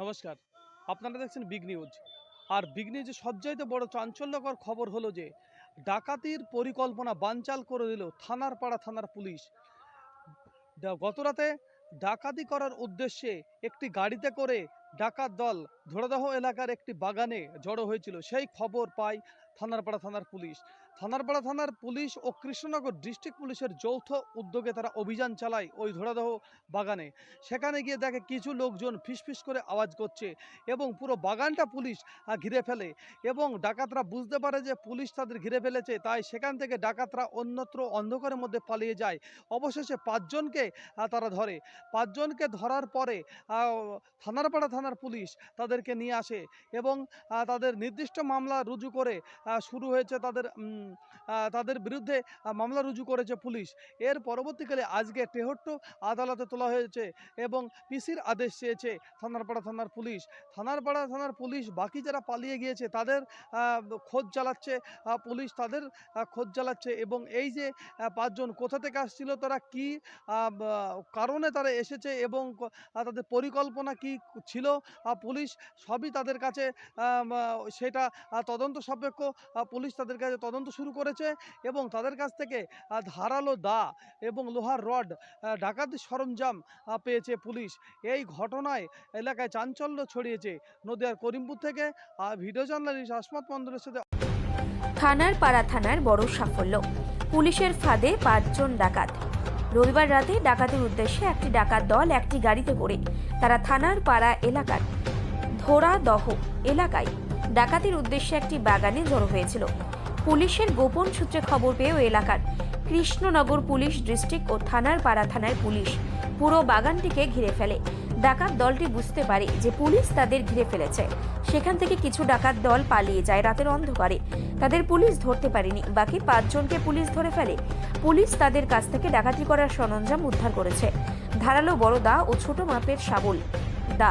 নমস্কার। আপনারা দেখছেন বিগ নিউজ আর বিগ নিউজে সবচাইতে বড় চাঞ্চল্যকর খবর হলো যে, ডাকাতির পরিকল্পনা বানচাল করে দিল থানার পাড়া থানার পুলিশ। গতরাতে ডাকাতি করার উদ্দেশ্যে একটি গাড়িতে করে ডাকাত দল ধোড়াদহ এলাকার একটি বাগানে জড়ো হয়েছিল। সেই খবর পায় থানারপাড়া থানার পুলিশ। থানারপাড়া থানার পুলিশ ও কৃষ্ণনগর ডিস্ট্রিক্ট পুলিশের যৌথ উদ্যোগে তারা অভিযান চালায় ওই ধোড়াদহ বাগানে। সেখানে গিয়ে দেখে কিছু লোকজন ফিসফিস করে আওয়াজ করছে এবং পুরো বাগানটা পুলিশ ঘিরে ফেলে এবং ডাকাতরা বুঝতে পারে যে পুলিশ তাদের ঘিরে ফেলেছে, তাই সেখান থেকে ডাকাতরা অন্যত্র অন্ধকারের মধ্যে পালিয়ে যায়। অবশেষে পাঁচজনকে তারা ধরে। পাঁচজনকে ধরার পরে থানারপাড়া থানার পুলিশ তাদেরকে নিয়ে আসে এবং তাদের নির্দিষ্ট মামলা রুজু করে শুরু হয়েছে তাদের তাদের বিরুদ্ধে মামলা রুজু করেছে পুলিশ। এর পরবর্তীকালে আজকে টেহট্ট আদালতে তোলা হয়েছে এবং পিসির আদেশ চেয়েছে থানারপাড়া থানার পুলিশ। থানারপাড়া থানার পুলিশ বাকি যারা পালিয়ে গিয়েছে তাদের খোঁজ চালাচ্ছে পুলিশ তাদের খোঁজ চালাচ্ছে এবং এই যে পাঁচজন কোথা থেকে আসছিল, তারা কি কারণে তারা এসেছে এবং তাদের পরিকল্পনা কি ছিল পুলিশ সবই তাদের কাছে সেটা তদন্ত সাপেক্ষ পুলিশ তাদের কাছে তদন্ত শুরু করেছে এবং তাদের কাছ থেকে ধারালো দা এবং লোহার রড ডাকাতি সরঞ্জাম পেয়েছে পুলিশ। এই ঘটনায় এলাকায় চাঞ্চল্য ছড়িয়েছে নদিয়ার করিমপুর থেকে। ভিডিও জার্নালিস্ট আসমত মন্ডলের সাথে থানার পাড়া থানার বড় সাফল্য। পুলিশের ফাঁদে পাঁচজন ডাকাত। রবিবার রাতে ডাকাতির উদ্দেশ্যে একটি ডাকাত দল একটি গাড়িতে করে তারা থানার পাড়া এলাকার ধোড়াদহ এলাকায় ডাকাতির উদ্দেশ্যে একটি বাগানে জড়ো হয়েছিল। পুলিশের গোপন সূত্রে খবর পেয়েও এলাকার কৃষ্ণনগর পুলিশ ডিস্ট্রিক্ট ও থানার পাড়া থানার পুলিশ পুরো বাগানটিকে ঘিরে ফেলে। ডাকাত দলটি বুঝতে পারে যে পুলিশ তাদের ঘিরে ফেলেছে। সেখান থেকে কিছু ডাকাত দল পালিয়ে যায় রাতের অন্ধকারে। তাদের পুলিশ ধরতে পারেনি। বাকি পাঁচজনকে পুলিশ ধরে ফেলে। পুলিশ তাদের কাছ থেকে ডাকাতি করার সরঞ্জাম উদ্ধার করেছে। ধারালো বড় দা ও ছোট মাপের শাবল। দা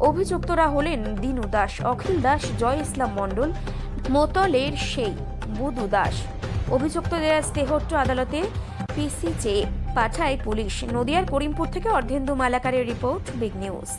অভিযুক্তরা হলেন দিনু দাস, অখিল দাস, জয় ইসলাম মণ্ডল, মোতলের সেই বুধু দাস। অভিযুক্তদের আজ তেহট্ট আদালতে পিসি চেয়ে পাঠায় পুলিশ। নদিয়ার করিমপুর থেকে অর্ধেন্দু মালাকারের রিপোর্ট, বিগ নিউজ।